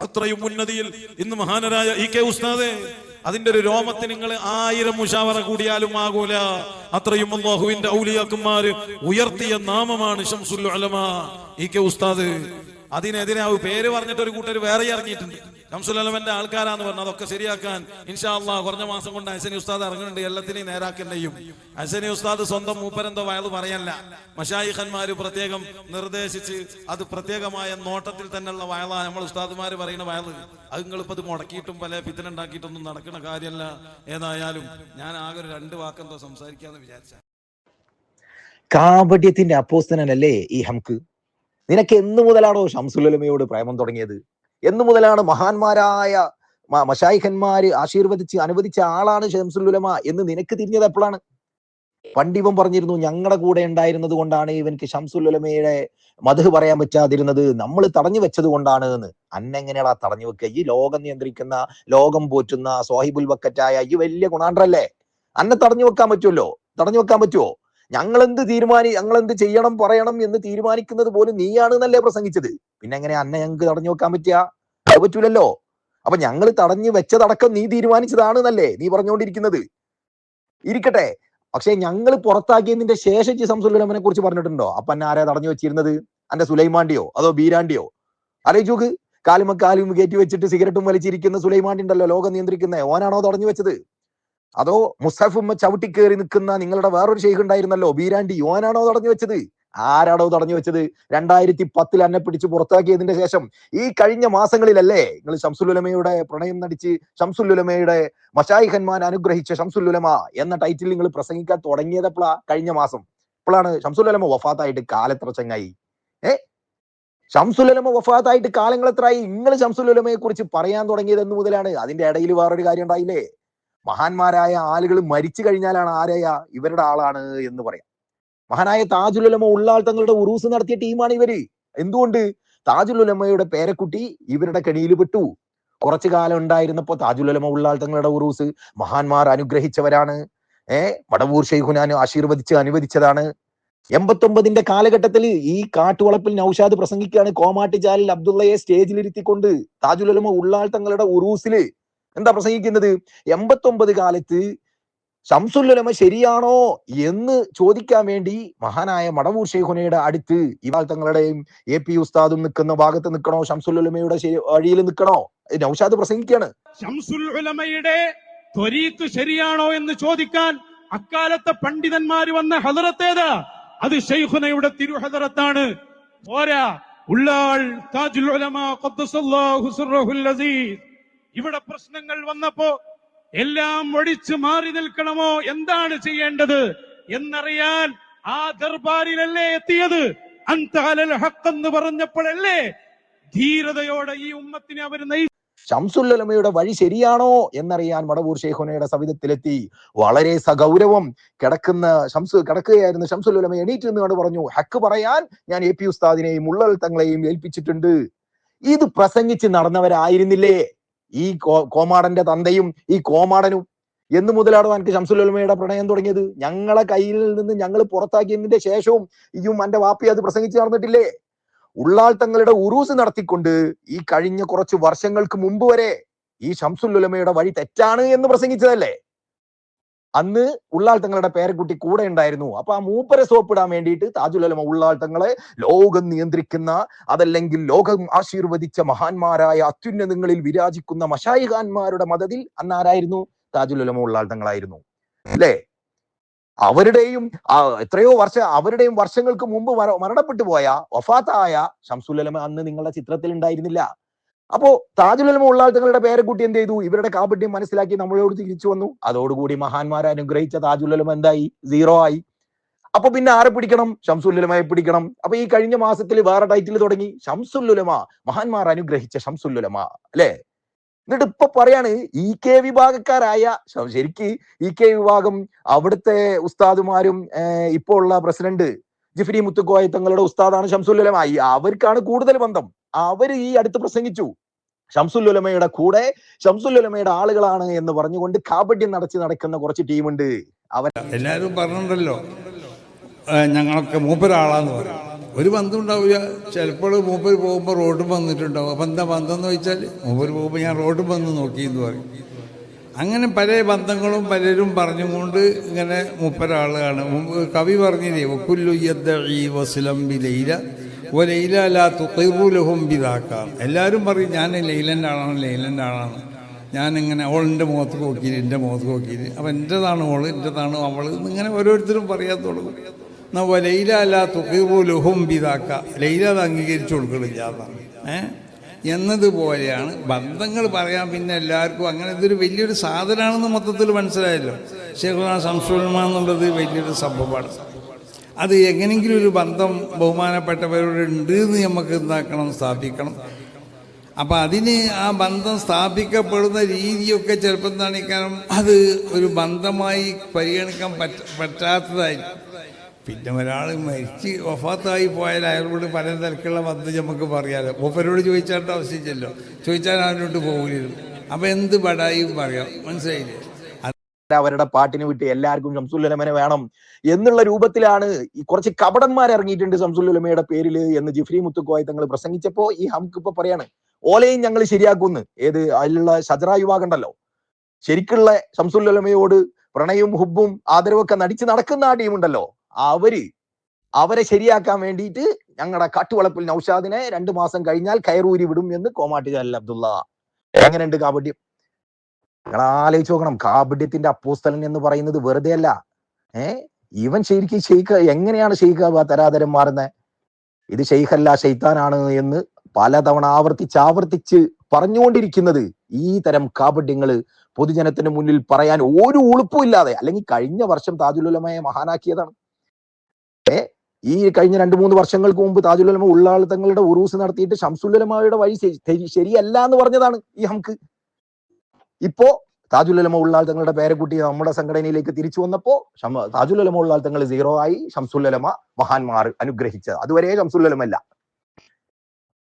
അത്രയും ഉന്നതിയിൽ ഇന്ന് മഹാനരായ ഇ കെ ഉസ്താദെ അതിന്റെ ഒരു രോമത്തിന് നിങ്ങൾ ആയിരം മുഷാവറ കൂടിയാലും ആകൂല. അത്രയും അള്ളാഹുവിന്റെ ഔലിയാക്കന്മാര് ഉയർത്തിയ നാമമാണ് ഷംസുൽ അലമ ഇ കെ ഉസ്താദ് അതിനെതിരെ ആ പേര് പറഞ്ഞിട്ട് ഒരു കൂട്ടർ വേറെ ഇറങ്ങിയിട്ടുണ്ട്. ഷംസുൽ ഉലമന്റെ ആൾക്കാരാന്ന് പറഞ്ഞു. അതൊക്കെ ശരിയാക്കാൻ ഇൻഷാ കുറഞ്ഞ മാസം കൊണ്ട് അസനി ഉസ്താദ് ഇറങ്ങുന്നുണ്ട്. എല്ലാത്തിനെയും നേരാക്കണ്ടെയും. അസനി ഉസ്താദ് സ്വന്തം മൂപ്പരെന്തോ വയത് പറയല്ല. മഷായിഖന്മാര് പ്രത്യേകം നിർദ്ദേശിച്ച് അത് പ്രത്യേകമായ നോട്ടത്തിൽ തന്നെയുള്ള വയലാ നമ്മൾ ഉസ്താദ്മാര് പറയുന്ന വയത് അത് നിങ്ങളിപ്പത് മുടക്കിയിട്ടും പല പിത്തനുണ്ടാക്കിയിട്ടൊന്നും നടക്കുന്ന കാര്യമല്ല ഏതായാലും ഞാൻ ആകെ ഒരു രണ്ട് വാക്കെന്തോ സംസാരിക്കാന്ന് വിചാരിച്ച. കാപട്യത്തിന്റെ അപ്പോസ്തനല്ലേ ഈ ഹംക്ക്? നിനക്ക് എന്നു മുതലാണോ ഷംസുലമയോട് പ്രേമം തുടങ്ങിയത്? എന്നു മുതലാണ് മഹാന്മാരായ മഷായിഖന്മാര് ആശീർവദിച്ച് അനുവദിച്ച ആളാണ് ഷംസുലുലമ എന്ന് നിനക്ക് തിരിഞ്ഞത് എപ്പോഴാണ്? പണ്ടിവൻ പറഞ്ഞിരുന്നു ഞങ്ങളുടെ കൂടെ ഉണ്ടായിരുന്നത് കൊണ്ടാണ് ഇവൻക്ക് ഷംസുലുലമയുടെ മധു പറയാൻ പറ്റാതിരുന്നത്. നമ്മൾ തടഞ്ഞു വെച്ചത് കൊണ്ടാണ് എന്ന്. അന്നെങ്ങനെയാടാ തടഞ്ഞു വെക്കുക? ഈ ലോകം നിയന്ത്രിക്കുന്ന ലോകം പോറ്റുന്ന സോഹിബുൽ വക്കറ്റായ ഈ വലിയ ഗുണാണ്ടല്ലേ അന്നെ തടഞ്ഞു വെക്കാൻ പറ്റുമല്ലോ തടഞ്ഞു വെക്കാൻ പറ്റുമോ ഞങ്ങൾ എന്ത് തീരുമാനി ഞങ്ങൾ എന്ത് ചെയ്യണം പറയണം എന്ന് തീരുമാനിക്കുന്നത് പോലും നീയാണ് എന്നല്ലേ പ്രസംഗിച്ചത്. പിന്നെ എങ്ങനെ അന്നെ ഞങ്ങൾക്ക് തടഞ്ഞു വെക്കാൻ പറ്റുക അത് പറ്റൂലല്ലോ. അപ്പൊ ഞങ്ങൾ തടഞ്ഞു വെച്ചതടക്കം നീ തീരുമാനിച്ചതാണ് എന്നല്ലേ നീ പറഞ്ഞുകൊണ്ടിരിക്കുന്നത് ഇരിക്കട്ടെ. പക്ഷെ ഞങ്ങൾ പുറത്താക്കിയതിന്റെ ശേഷം ജി സംസുലമനെ കുറിച്ച് പറഞ്ഞിട്ടുണ്ടോ? അപ്പൊ എന്നെ ആരാ തടഞ്ഞു വെച്ചിരുന്നത്? അന്റെ സുലൈമാണ്ടിയോ അതോ ബീരാണ്ടിയോ അറിയിച്ചോക്ക് കാലുമ കാലും കയറ്റി വെച്ചിട്ട് സിഗരറ്റും വലിച്ചിരിക്കുന്ന സുലൈമാണ്ടി ഉണ്ടല്ലോ ലോകം നിയന്ത്രിക്കുന്ന. ഓനാണോ തടഞ്ഞു വെച്ചത്? അതോ മുസ്തഫുമ്മ ചവിട്ടി കയറി നിൽക്കുന്ന നിങ്ങളുടെ വേറൊരു ഷെയ്ഖ് ഉണ്ടായിരുന്നല്ലോ? ബീരാണ്ടി യോനാണോ തടഞ്ഞു വെച്ചത്? ആരാണോ തടഞ്ഞു വെച്ചത്? രണ്ടായിരത്തി പത്തിൽ എന്നെ പിടിച്ച് പുറത്താക്കിയതിന്റെ ശേഷം ഈ കഴിഞ്ഞ മാസങ്ങളിലല്ലേ നിങ്ങൾ ഷംസുലുലമയുടെ പ്രണയം നടിച്ച് ഷംസുലുലമയുടെ മഷായിഖന്മാൻ അനുഗ്രഹിച്ച ഷംസുലുലമ എന്ന ടൈറ്റിൽ നിങ്ങൾ പ്രസംഗിക്കാൻ തുടങ്ങിയത് എപ്പോഴാ കഴിഞ്ഞ മാസം. ഇപ്പോഴാണ് ഷംസുലുലമ വഫാത്തായിട്ട് കാലെത്ര ചങ്ങായി ഏ ഷംസുലുലമ വഫാത്തായിട്ട് കാലങ്ങൾ എത്രയായി നിങ്ങൾ ഷംസുലുലമയെ കുറിച്ച് പറയാൻ തുടങ്ങിയത് എന്ന് മുതലാണ് അതിന്റെ ഇടയിൽ വേറൊരു കാര്യം ഉണ്ടായില്ലേ? മഹാന്മാരായ ആളുകൾ മരിച്ചു കഴിഞ്ഞാലാണ് ആരായ? ഇവരുടെ ആളാണ് എന്ന് പറയാം. മഹാനായ താജുലുലമ ഉള്ളാൾ തങ്ങളുടെ ഉറൂസ് നടത്തിയ ടീമാണ് ഇവർ. എന്തുകൊണ്ട്? താജുലുലമയുടെ പേരക്കുട്ടി ഇവരുടെ കെണിയിൽ പെട്ടു. കുറച്ചു കാലം ഉണ്ടായിരുന്നപ്പോ താജുലുലമ ഉള്ളാൾ തങ്ങളുടെ ഉറൂസ് മഹാന്മാർ അനുഗ്രഹിച്ചവരാണ്. ഏ? മടവൂർ ഷെയ്ഖുനാൻ ആശീർവദിച്ച് അനുവദിച്ചതാണ്. എൺപത്തൊമ്പതിന്റെ കാലഘട്ടത്തിൽ ഈ കാട്ടുവളപ്പിൽ നൌഷാദ് പ്രസംഗിക്കുകയാണ്. കോമാട്ടിച്ചാലിൽ അബ്ദുള്ളയെ സ്റ്റേജിലിരുത്തിക്കൊണ്ട് താജുലുലമ ഉള്ളാൾ തങ്ങളുടെ ഉറൂസിൽ എന്താ പ്രസംഗിക്കുന്നത്? എൺപത്തൊമ്പത് കാലത്ത് ശംസുല്ലുലമ ശരിയാണോ എന്ന് ചോദിക്കാൻ വേണ്ടി മഹാനായ മടവൂർ ഷെയ്ഖുനയുടെ അടുത്ത് ഇവാൾ തങ്ങളുടെയും എ പി ഉസ്താദും നിൽക്കുന്ന ഭാഗത്ത് നിൽക്കണോ? ശംസുല്ലുലമയുടെ വഴിയിൽ നിൽക്കണോ? നൗഷാദ് പ്രസംഗിക്കുകയാണ്. ഷംസുൽ ഉലമയുടെ ത്വരീത്ത് ശരിയാണോ എന്ന് ചോദിക്കാൻ അക്കാലത്തെ പണ്ഡിതന്മാർ വന്ന ഹദറത്തേത് അത് ഷെയ്ഖുനയുടെ തിരുഹദറത്താണ്. പോരാ. ഉള്ളാൾ താജുൽ ഉലമ ഖദ്ദസല്ലാഹു സിർറഹുൽ അസീസ്. ഇവിടെ പ്രശ്നങ്ങൾ വന്നപ്പോ എല്ലാം ഒഴിച്ചു മാറി നിൽക്കണമോ? എന്താണ് ചെയ്യേണ്ടത്? എന്നറിയാൻ ആ ദർബാരിലല്ലേ എത്തിയത്? അന്താലൽ ഹക്കെന്ന് പറഞ്ഞപ്പോഴല്ലേ ധീരതയോടെ ഈ ഉമ്മത്തിനെ അവർ നയി ശംസുല്ലമയുടെ വഴി ശരിയാണോ എന്നറിയാൻ മടവൂർ ഷെയ്ഖുനയുടെ സവിധത്തിലെത്തി. വളരെ സഗൗരവം കിടക്കുന്ന ഷംസു കിടക്കുകയായിരുന്നു ശംസുല്ലമ എണീറ്റ് നിന്നുകൊണ്ട് പറഞ്ഞു ഹക്ക് പറയാൻ ഞാൻ എ പി ഉസ്താദിനെയും ഉള്ളൽ തങ്ങളെയും ഏൽപ്പിച്ചിട്ടുണ്ട്. ഇത് പ്രസംഗിച്ച് നടന്നവരായിരുന്നില്ലേ? ഈ കോമാടന്റെ തന്തയും ഈ കോമാടനും എന്ന് മുതലാണ് എനിക്ക് ഷംസുലുലമയുടെ പ്രണയം തുടങ്ങിയത്. ഞങ്ങളെ കയ്യിൽ നിന്ന് ഞങ്ങൾ പുറത്താക്കിയതിന്റെ ശേഷവും ഇയും എന്റെ വാപ്പി അത് പ്രസംഗിച്ചു നടന്നിട്ടില്ലേ? ഉള്ളാൾ തങ്ങളുടെ ഉറൂസ് നടത്തിക്കൊണ്ട് ഈ കഴിഞ്ഞ കുറച്ച് വർഷങ്ങൾക്ക് മുമ്പ് വരെ ഈ ഷംസുല്ലുലമയുടെ വഴി തെറ്റാണ് എന്ന് പ്രസംഗിച്ചതല്ലേ? അന്ന് ഉള്ളാൾ തങ്ങളുടെ പേരക്കുട്ടി കൂടെ ഉണ്ടായിരുന്നു. അപ്പൊ ആ മൂപ്പരെ സോപ്പിടാൻ വേണ്ടിയിട്ട് താജുലമ ഉള്ളാൾ തങ്ങളെ ലോകം നിയന്ത്രിക്കുന്ന അതല്ലെങ്കിൽ ലോകം ആശീർവദിച്ച മഹാന്മാരായ അത്യുന്നതങ്ങളിൽ വിരാജിക്കുന്ന മഷായിഖാന്മാരുടെ മതത്തിൽ അന്ന് ആരായിരുന്നു? താജുലമ ഉള്ളാൾ തങ്ങളായിരുന്നു അല്ലേ? അവരുടെയും എത്രയോ വർഷ അവരുടെയും വർഷങ്ങൾക്ക് മുമ്പ് മര- മരണപ്പെട്ടു പോയ വഫാത്തായ ഷംസുലമ അന്ന് നിങ്ങളുടെ ചിത്രത്തിൽ ഉണ്ടായിരുന്നില്ല. അപ്പോ താജ്മഹൽ ഉള്ള തങ്ങളുടെ പേരക്കുട്ടി എന്ത് ചെയ്തു? ഇവരുടെ കാപട്യം മനസ്സിലാക്കി നമ്മളോട് തിരിച്ചു വന്നു. അതോടുകൂടി മഹാന്മാരെ അനുഗ്രഹിച്ച താജ്മഹലും എന്തായി? സീറോ ആയി. അപ്പൊ പിന്നെ ആരെ പിടിക്കണം? ഷംസുല്ലുലമയെ പിടിക്കണം. അപ്പൊ ഈ കഴിഞ്ഞ മാസത്തിൽ വേറെ ടൈറ്റിൽ തുടങ്ങി. ഷംസുല്ലുലമ മഹാന്മാർ അനുഗ്രഹിച്ച ഷംസുല്ലുലമ അല്ലേ? എന്നിട്ട് ഇപ്പൊ പറയാണ് ഇ കെ വിഭാഗക്കാരായ ശരിക്ക് ഇ കെ വിഭാഗം അവിടുത്തെ ഉസ്താദുമാരും ഇപ്പോ ഉള്ള പ്രസിഡന്റ് ജിഫ്രി മുത്തുക്കോയ തങ്ങളുടെ ഉസ്താദാണ് ഷംസുല്ലുലമ അവർക്കാണ് കൂടുതൽ ബന്ധം. അവർ ഈ അടുത്ത് പ്രസംഗിച്ചു. ഷംസുല്ലുലമയുടെ കൂടെ ഷംസുല്ലുലമയുടെ ആളുകളാണ് എന്ന് പറഞ്ഞുകൊണ്ട് കാപട്യം നടത്തി നടക്കുന്ന കുറച്ച് ടീമുണ്ട്. അവർ എല്ലാവരും പറഞ്ഞിട്ടുണ്ടല്ലോ ഞങ്ങളൊക്കെ മൂപ്പരാളാന്ന് പറയും ഒരു ബന്ധം ഉണ്ടാവില്ല ചിലപ്പോൾ മൂപ്പർ പോകുമ്പോൾ റോഡും വന്നിട്ടുണ്ടാവും. അപ്പം എന്താ ബന്ധം എന്ന് വെച്ചാൽ മൂപ്പർ പോകുമ്പോൾ ഞാൻ റോഡും വന്ന് നോക്കി എന്ന് പറയും. അങ്ങനെ പല ബന്ധങ്ങളും പലരും പറഞ്ഞുകൊണ്ട് ഇങ്ങനെ മുപ്പരാളുകയാണ് മുമ്പ് കവി പറഞ്ഞില്ലേ ഒക്കുല്ലു ഈ വസുലം ബി ലൈല ഓ ബിദാക്കാം. എല്ലാവരും പറയും ഞാൻ ലൈലന്റെ ആളാണ് ലൈലന്റെ ആളാണ് ഞാനിങ്ങനെ ഓളിന്റെ മുഖത്ത് നോക്കിയില്ല എന്റെ മുഖത്ത് നോക്കിയില്ല. അപ്പം എന്റെതാണ് ഓൾ എന്റെതാണ് അവൾ ഇങ്ങനെ ഓരോരുത്തരും പറയാൻ തുടങ്ങും. എന്നാൽ ഓ ലൈല ലാ പിതാക്ക ലൈല അത് അംഗീകരിച്ചു കൊടുക്കണില്ല ഏഹ് എന്നതുപോലെയാണ് ബന്ധങ്ങൾ പറയാൻ പിന്നെ എല്ലാവർക്കും അങ്ങനെ ഇതൊരു വലിയൊരു സാധനമാണെന്ന് മൊത്തത്തിൽ മനസ്സിലായല്ലോ. ശേഖുന സംശോധനമാണെന്നുള്ളത് വലിയൊരു സംഭവമാണ്. അത് എങ്ങനെങ്കിലും ഒരു ബന്ധം ബഹുമാനപ്പെട്ടവരോട് ഉണ്ട് എന്ന് നമുക്ക് എന്താക്കണം? സ്ഥാപിക്കണം. അപ്പം അതിന് ആ ബന്ധം സ്ഥാപിക്കപ്പെടുന്ന രീതിയൊക്കെ ചിലപ്പോൾ എന്താണ് കാരണം അത് ഒരു ബന്ധമായി പരിഗണിക്കാൻ പറ്റ പറ്റാത്തതായി. പിന്നെ ഒരാൾ മരിച്ച് വഫാത്തായി പോയാൽ അയാളോട് പല തരത്തിലുള്ള ബന്ധം നമുക്ക് പറയാമല്ലോ ഒപ്പരോട് ചോദിച്ചാട്ട് ആവശ്യമില്ലല്ലോ ചോദിച്ചാൽ അവരോട്ട് പോകില്ല അപ്പം എന്ത് പടായും പറയാം? മനസ്സിലായില്ലേ? അവരുടെ പാട്ടിന് വിട്ട് എല്ലാവർക്കും ഷംസുല്ലമനെ വേണം എന്നുള്ള രൂപത്തിലാണ് കുറച്ച് കപടന്മാർ ഇറങ്ങിയിട്ടുണ്ട് ഷംസുല്ലമയുടെ പേരിൽ എന്ന് ജിഫ്രി മുത്തുക്കോയ തങ്ങൾ പ്രസംഗിച്ചപ്പോ ഈ ഹംക്ക് ഇപ്പൊ പറയാണ് ഓലയും ഞങ്ങൾ ശരിയാക്കുന്നു. ഏത് അതിലുള്ള ഷജറ യുവാകണ്ടല്ലോ. ശരിക്കുള്ള ഷംസുല്ലമയോട് പ്രണയവും ഹുബും ആദരവൊക്കെ നടിച്ചു നടക്കുന്ന ആ ടീമുണ്ടല്ലോ. അവർ അവരെ ശരിയാക്കാൻ വേണ്ടിയിട്ട് ഞങ്ങളുടെ കാട്ടുവളപ്പിൽ നൌഷാദിനെ രണ്ടു മാസം കഴിഞ്ഞാൽ കയറൂരി വിടും എന്ന് കോമാട്ടി ജലീൽ അബ്ദുള്ള എങ്ങനെയുണ്ട് കാപട്യം നിങ്ങൾ ആലോചിച്ച് നോക്കണം. കാപട്യത്തിന്റെ അപ്പോസ്തലൻ എന്ന് പറയുന്നത് വെറുതെ അല്ല ഏ? ഇവൻ ശരിക്കും ഷെയ്ഖ് എങ്ങനെയാണ് ഷെയ്ഖ് തരാതരം മാറുന്നത് ഇത് ഷെയ്ഖല്ല ഷെയ്ത്താനാണ് എന്ന് പലതവണ ആവർത്തിച്ച് ആവർത്തിച്ച് പറഞ്ഞുകൊണ്ടിരിക്കുന്നത് ഈ തരം കാപട്യങ്ങൾ പൊതുജനത്തിന് മുന്നിൽ പറയാൻ ഒരു ഉളുപ്പും ഇല്ലാതെ അല്ലെങ്കിൽ കഴിഞ്ഞ വർഷം താജുലുലമയെ മഹാനാക്കിയതാണ്. ഏ? ഈ കഴിഞ്ഞ രണ്ട് മൂന്ന് വർഷങ്ങൾക്ക് മുമ്പ് താജുലുലമ ഉള്ളാൾ തങ്ങളുടെ ഉറൂസ് നടത്തിയിട്ട് ഷംസുലുലമയുടെ വഴി ശരിയല്ല എന്ന് പറഞ്ഞതാണ് ഈ ഹംക്ക്. ഇപ്പോ താജുലമ ഉള്ളാൾ തങ്ങളുടെ പേരക്കുട്ടി നമ്മുടെ സംഘടനയിലേക്ക് തിരിച്ചു വന്നപ്പോ താജുലമ ഉള്ളാൾ തങ്ങൾ സീറോ ആയി ഷംസുല്ലമ മഹാന്മാർ അനുഗ്രഹിച്ചത്. അതുവരെ ഷംസുല്ലമല്ല